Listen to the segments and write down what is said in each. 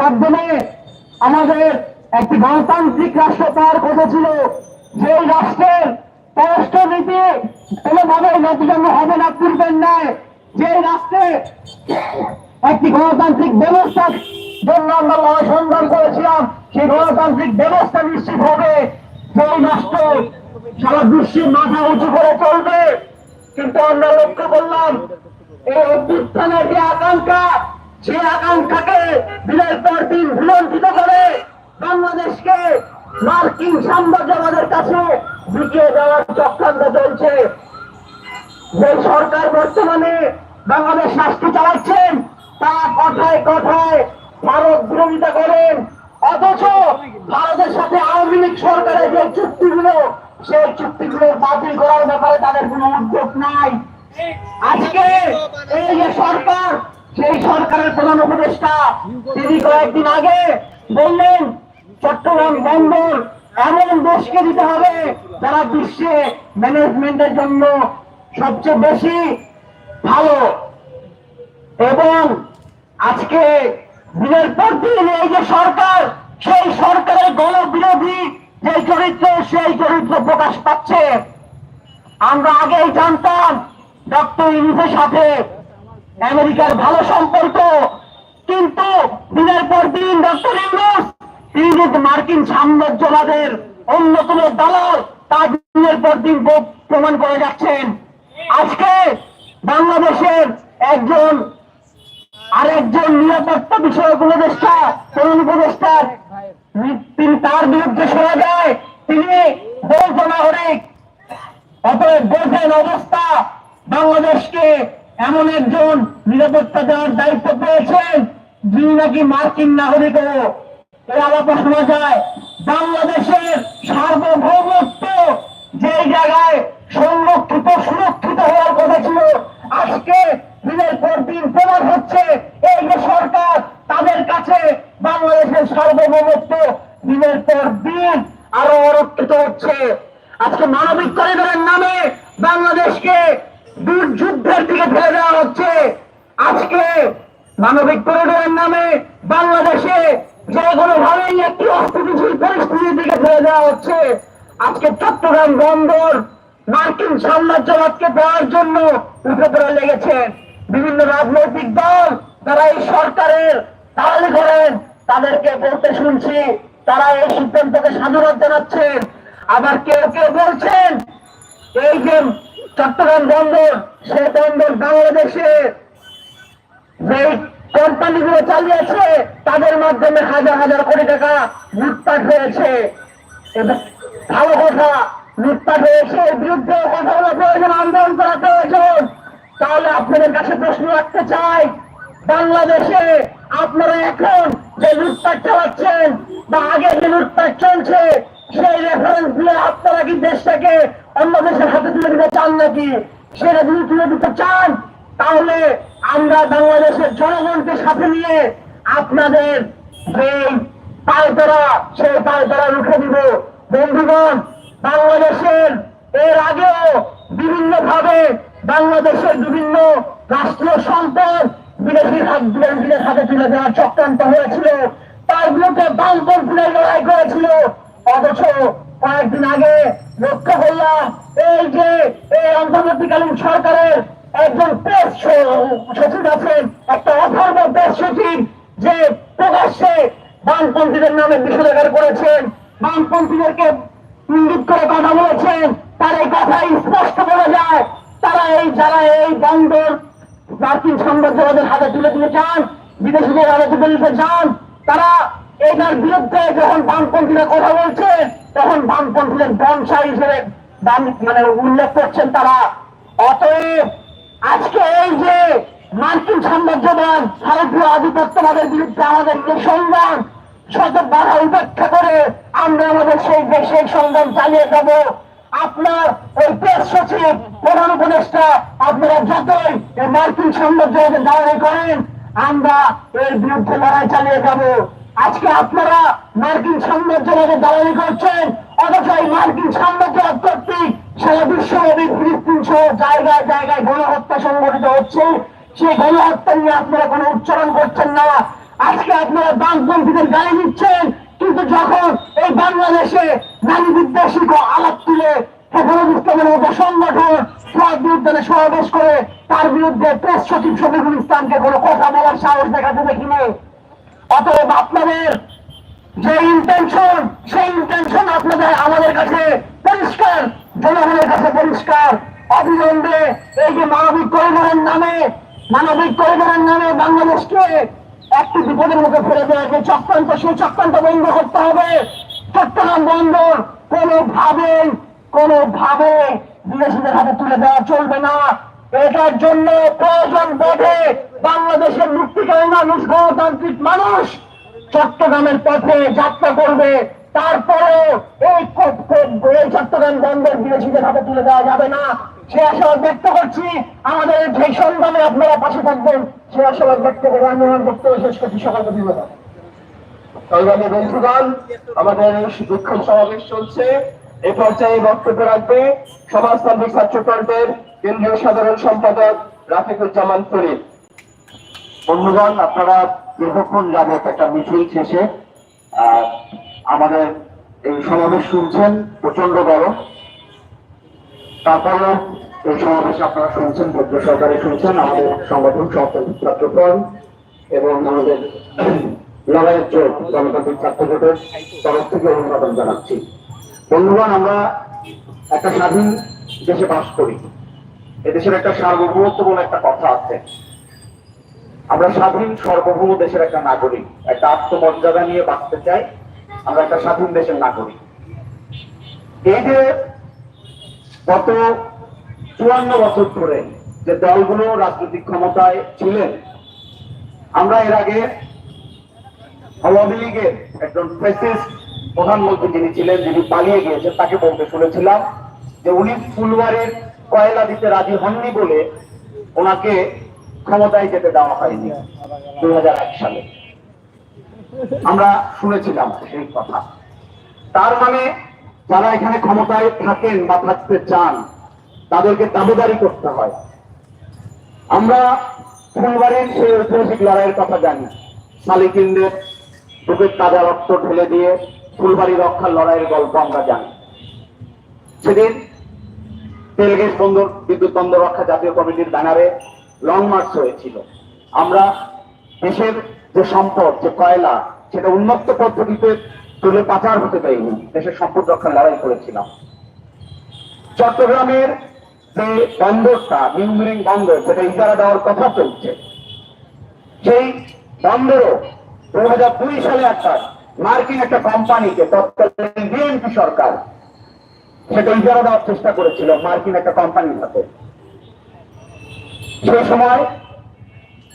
মাধ্যমে আমাদের একটি গণতান্ত্রিক রাষ্ট্র পাওয়ার কথা ছিল সেই রাষ্ট্রের পররাষ্ট্রনীতি কোনোভাবে নতুন হবে না, পূর্বের ন্যায়। যে রাষ্ট্রে একটি গণতান্ত্রিক ব্যবস্থার জন্য আমরা অনুসন্ধান করেছিলাম, সেই গণতান্ত্রিক ব্যবস্থা নিশ্চিত হবে। সেই রাষ্ট্র সারা বিশ্বের মাথা উঁচু করে চলবে, কিন্তু আমরা লক্ষ্য করলাম, এই অভ্যুত্থানের যে আকাঙ্ক্ষা সেই আকাঙ্ক্ষাকে দিনের পর দিন ভুলন্ঠিত করে বাংলাদেশকে মার্কিন সাম্রাজ্যবাদের কাছে ঢুকিয়ে দেওয়ার চক্রান্ত চলছে। যে সরকার বর্তমানে বাংলাদেশ রাষ্ট্র চালাচ্ছেন তারা কথায় কথায় ভারত বিরোধিতা করেন। অথচ ভারতের সাথে আওয়ামী লীগ সরকারের যে চুক্তিগুলো, সেই চুক্তিগুলো বাতিল করার ব্যাপারে তাদের কোনো উদ্যোগ নাই। আজকে এই যে সরকার সরকারের প্রধান উপদেষ্টা, তিনি কয়েকদিন আগে বললেন, চট্টগ্রাম বন্দর এমন দেশকে দিতে হবে যারা বিশ্বে ম্যানেজমেন্টের জন্য সবচেয়ে বেশি ভালো। এবং আজকে দিনের পর দিন এই যে সরকার, সেই সরকারের গণবিরোধী যে চরিত্র, সেই চরিত্র প্রকাশ পাচ্ছে। আমরা আগেই জানতাম, ডক্টর ইউনুসের সাথে আমেরিকার ভালো সম্পর্ক। কিন্তু দিনের পর দিন ডক্টর যে মার্কিন সাম্রাজ্যবাদের অন্যতম দালাল, তা দিনের পর দিন প্রমাণ করে যাচ্ছেন। আজকে বাংলাদেশের একজন আরেকজন নিরাপত্তা বিষয়ক উপদেষ্টা, তরুণ উপদেষ্টার তিনি তার বিরুদ্ধে শোনা যায়। তিনি বৌদ্ধ নাগরিক অতএব অবস্থা বাংলাদেশকে এমন একজন নিরাপত্তা দেওয়ার দায়িত্ব পেয়েছেন, যিনি নাকি মার্কিন আলাপ শোনা যায় বাংলাদেশের সার্বভৌমত্ব যেই জায়গায় সংরক্ষিত, সুরক্ষিত হওয়ার কথা ছিল, আজকে দিনের পর দিন প্রমাণ হচ্ছে, এই যে সরকার তাদের কাছে বাংলাদেশের সার্বভৌমত্ব দিনের পর দিন আরও অরক্ষিত হচ্ছে। আজকে মানবিক করিডোরের নামে বাংলাদেশকে দুর্যুদ্ধের দিকে ফেলে দেওয়া হচ্ছে। আজকে মানবিক করিডোরের নামে বাংলাদেশে যে কোনো ভাবেই একটি অস্থিতিশীল পরিস্থিতির দিকে ফেলে দেওয়া হচ্ছে। আজকে চট্টগ্রাম বন্দর মার্কিন সাম্রাজ্যবাদকে দেওয়ার জন্য উঠে পড়ে লেগেছেন বিভিন্ন রাজনৈতিক দল তারা এই সরকারের দালালি করেন তাদেরকে বলতে শুনছি, তারা এই সিদ্ধান্তকে সাধুবাদ জানাচ্ছেন। আবার কেউ কেউ বলছেন, এই যে চট্টগ্রাম বন্দর সে বন্দর বাংলাদেশে যে কোম্পানিগুলো চালিয়েছে, তাদের মাধ্যমে হাজার হাজার কোটি টাকা লুটপাট হয়েছে। ভালো কথা, লুটপাট হয়েছে, এর বিরুদ্ধে কথা বলা প্রয়োজন, আন্দোলন করা প্রয়োজন। তাহলে আপনাদের কাছে প্রশ্ন রাখতে চাই, বাংলাদেশে আপনারা এখন যে লুটপাট চালাচ্ছেন বা আগে যে লুটপাট চলছে, সেই রেফারেন্স দিয়ে আপনারা কি দেশটাকে অন্য হাতে তুলে দিতে চান নাকি? সেটা যদি তুলে দিতে চান, তাহলে আমরা বাংলাদেশের জনগণকে সাথে নিয়ে আপনাদের যে পায়তারা, সেই পায়তারা রুখে দিব। বন্ধুগণ, বাংলাদেশের এর আগেও বিভিন্ন ভাবে বাংলাদেশের বিভিন্ন রাষ্ট্রীয় সম্পদ বিদেশি বিদেশিদের হাতে তুলে দেওয়ার চক্রান্ত হয়েছিল। তার বিরুদ্ধে বামপন্থীরা লড়াই করেছিল। অথচ কয়েকদিন আগে লক্ষ্য করলাম এই যে এই অন্তর্বর্তীকালীন সরকারের একজন প্রেস সচিব আছেন, একটা অথর্ব প্রেস সচিব, যে প্রকাশ্যে বামপন্থীদের নামে বিষোদাগার করেছেন, বামপন্থীদেরকে ইঙ্গিত করে কথা বলেছেন, তার এই কথা স্পষ্ট বলা যায়। তারা এই যারা এই বন্দর মার্কিন সাম্রাজ্যবাদের হাতে তুলে দিতে চান বিদেশিদের হাতে তুলে দিতে চান, তারা এটার বিরুদ্ধে যখন বামপন্থীরা কথা বলছে তখন বামপন্থীদের বংশা হিসেবে দাম- মানে উল্লেখ করছেন তারা। অতএব আজকে এই যে মার্কিন সাম্রাজ্যবাদ, ভারতীয় আধিপত্যবাদের বিরুদ্ধে আমাদের যে সংগ্রাম, শত বাধা উপেক্ষা করে আমরা আমাদের সেই সেই সংগ্রাম চালিয়ে যাব। আপনার ওই প্রেস সচিব, প্রধান উপদেষ্টা, আপনারা যতই মার্কিন সাম্রাজ্যবাদের দাঁড়ানি করেন, আমরা এর বিরুদ্ধে লড়াই চালিয়ে যাব। আজকে আপনারা মার্কিন সাম্রাজ্যবাদের দালালি করছেন, অথচ এই মার্কিন সাম্রাজ্যবাদ কর্তৃক সারা বিশ্বব্যাপী ফিলিস্তিন সহ জায়গায় জায়গায় গণহত্যা সংগঠিত হচ্ছে। সেই গণহত্যা নিয়ে আপনারা কোনো উচ্চারণ করছেন না। আজকে আপনারা বামপন্থীদের গায়ে নিচ্ছেন কিন্তু যখন এই বাংলাদেশে নারী বিদ্বেষী আলাপ তুলে ইসলামের মতো সংগঠন সব বিরুদ্ধে সমাবেশ করে, তার বিরুদ্ধে প্রেস সচিব শফিকুল ইসলামকে কোনো কথা বলার সাহস দেখাতে দেখিনি। অতএব আপনাদের যে ইন্টেনশন সেই ইন্টেনশন আপনাদের আমাদের কাছে পরিষ্কার, জনগণের কাছে পরিষ্কার। অবিলম্বে এই যে মানবিক করিডোরের নামে, মানবিক করিডোরের নামে বাংলাদেশকে একটি বিপদের মুখে ফেলে দেওয়ার যে চক্রান্ত, সেই চক্রান্ত বন্ধ করতে হবে। চট্টগ্রাম বন্দর কোনোভাবে কোনোভাবে বিদেশিদের হাতে তুলে দেওয়া চলবে না। এটার জন্য প্রয়োজন বোধে বাংলাদেশের মানুষ গণতান্ত্রিক মানুষ। চট্টগ্রামের পথে যাত্রা করবে। তারপরে এই চট্টগ্রাম বন্দর বিদেশিদের হাতে তুলে দেওয়া যাবে না। সে আশাবাদ ব্যক্ত করছি, আমাদের যে সংগ্রামে আপনারা পাশে থাকবেন, সে আশাবাদ ব্যক্ত করে আমি আমার বক্তব্য শেষ করছি। সকালকে ধন্যবাদ। সাধারণ সম্পাদক রাফিকুজ্জামান ফরিদ। বন্ধুগণ, আপনারা দীর্ঘক্ষণ যাবত একটা মিছিল শেষে আমাদের এই সমাবেশ শুনছেন প্রচণ্ড গরম। তারপরেও এই সমাবেশে আপনারা শুনছেন ভদ্র সরকারে শুনছেন, আমাদের সংগঠন ছাত্র এবং আমাদের লড়াইয়ের চোখ গণতান্ত্রিক ছাত্র জোটের তরফ থেকে অভিবাদন জানাচ্ছি। বন্ধুগণ, আমরা একটা স্বাধীন দেশে বাস করি। এদেশের একটা সার্বভৌমত্ব বলে একটা কথা আছে। আমরা স্বাধীন সার্বভৌম দেশের একটা নাগরিক, একটা আত্মমর্যাদা নিয়ে বাঁচতে চাই, আমরা একটা স্বাধীন দেশের নাগরিক। এই যে গত চুয়ান্ন বছর ধরে যে দলগুলো রাজনৈতিক ক্ষমতায় ছিলেন, আমরা এর আগে আওয়ামী লীগের একজন প্রধানমন্ত্রী যিনি ছিলেন, যিনি পালিয়ে গিয়েছেন, তাকে বলতে শুনেছিলাম যে উনি ফুলবাড়ির কয়লা দিতে রাজি হননি বলে ওনাকে ক্ষমতায় যেতে দেওয়া হয়নি দু হাজার এক সালে। আমরা শুনেছিলাম সেই কথা। তার মানে যারা এখানে ক্ষমতায় থাকেন বা থাকতে চান, তাদেরকে দাবিদারি করতে হয়। আমরা ফুলবাড়ির সেই ঐতিহাসিক লড়াইয়ের কথা জানি। মালিকিনদের বুকের তাজা রক্ত ঢেলে দিয়ে ফুলবাড়ি রক্ষার লড়াইয়ের গল্প আমরা জানি। সেদিন তেলগেজ বন্দর বিদ্যুৎ বন্দর রক্ষা জাতীয় কমিটির ব্যানারে লং মার্চ হয়েছিল। আমরা দেশের যে সম্পদ, যে কয়লা, সেটা উন্মুক্ত পদ্ধতিতে তুলে পাচার হতে দেয়নি। দেশের সম্পদ রক্ষার লড়াই করেছিলাম। চট্টগ্রামের যে বন্দরটা, নিউ মিরিং বন্দর, যেটা ইজারা দেওয়ার কথা চলছে, সেই বন্দরও দু হাজার দুই সালে একটা মার্কিন একটা কোম্পানিকে তৎকালীন বিএনপি সরকার, সেটা ইজারা দেওয়ার চেষ্টা করেছিল মার্কিন একটা কোম্পানির হাতে। সেই সময়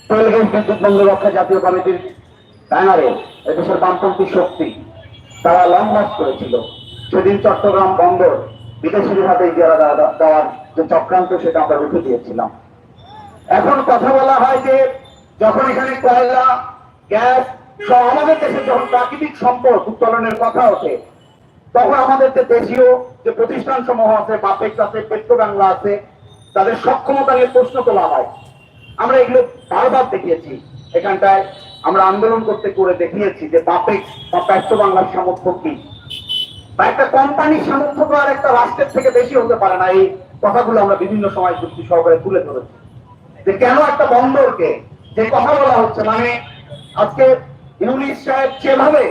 তেলগেজ বিদ্যুৎ বন্দর রক্ষা জাতীয় কমিটির ব্যানারে এদেশের বামপন্থী শক্তি, তারা লং মার্চ করেছিল। সেদিন চট্টগ্রাম বন্দর বিদেশিদের হাতে দেওয়ার যে চক্রান্ত, সেটা আমরা রুখে দিয়েছিলাম। এখন কথা বলা হয় যে, যখন এখানে কয়লা, গ্যাস সহ আমাদের দেশে যখন প্রাকৃতিক সম্পদ উত্তোলনের কথা ওঠে, তখন আমাদের যে দেশীয় যে প্রতিষ্ঠান সমূহ আছে বাপেক্স আছে পেট্রো বাংলা আছে তাদের সক্ষমতা নিয়ে প্রশ্ন তোলা হয়। আমরা এগুলো বারবার দেখিয়েছি। এখানটায় আমরা আন্দোলন করতে করে দেখিয়েছি যে বাপেক্স বা পেট্রো বাংলার সামর্থ্য কি। বা একটা কোম্পানির সামর্থ্য আর একটা রাষ্ট্রের থেকে বেশি হতে পারে না। এই কথাগুলো আমরা বিভিন্ন সময় যুক্তি সহকারে তুলে ধরেছি। যে কেন একটা বন্দরকে যে কথা বলা হচ্ছে মানে আজকে ইউনিশ সাহেব যেভাবে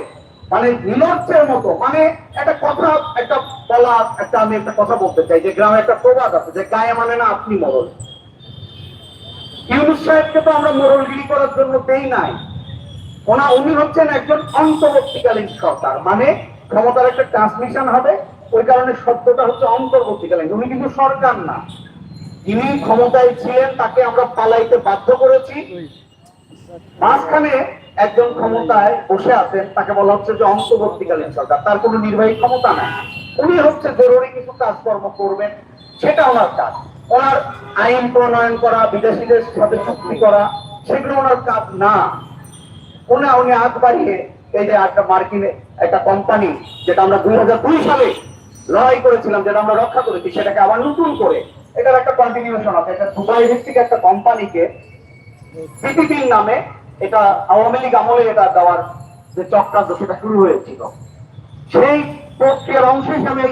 মানে নিলজ্জের মতো মানে একটা কথা, একটা বলা, একটা আমি একটা কথা বলতে চাই, যে গ্রামে একটা প্রবাদ আছে, যে গায়ে মানে না আপনি মরল ইউনুস সাহেবকে তো আমরা মরলগিরি করার জন্য দেই নাই। ওনা, উনি হচ্ছেন একজন অন্তর্বর্তীকালীন সরকার মানে ক্ষমতার একটা ট্রান্সমিশন হবে, ওই কারণে শব্দটা হচ্ছে অন্তর্বর্তীকালীন, উনি কিন্তু সরকার না। যিনি ক্ষমতায় ছিলেন, তাকে আমরা পালাইতে বাধ্য করেছি। মাঝখানে একজন ক্ষমতায় বসে আছেন, তাকে বলা হচ্ছে যে অন্তর্বর্তীকালীন সরকার। তার কোনো নির্বাহী ক্ষমতা নাই। উনি হচ্ছে জরুরি কিছু কাজকর্ম করবেন, সেটা ওনার কাজ। ওনার আইন প্রণয়ন করা, বিদেশিদের সাথে চুক্তি করা, সেগুলো ওনার কাজ না। উনি উনি আগ বাড়িয়ে এই যে একটা মার্কিন একটা কোম্পানি, যেটা আমরা দুই হাজার দুই সালে লড়াই করেছিলাম, যেটা আমরা রক্ষা করেছি, সেটাকে আবার নতুন করে। এটার একটা কন্টিনিউশন আছে। এটা দুবাই ভিত্তিক একটা কোম্পানিকে পিপিপির নামে এটা আওয়ামী লীগ আমলে এটা দেওয়ার যে চক্রান্ত সেটা শুরু হয়েছিল। সেই প্রক্রিয়ার অংশ হিসাবে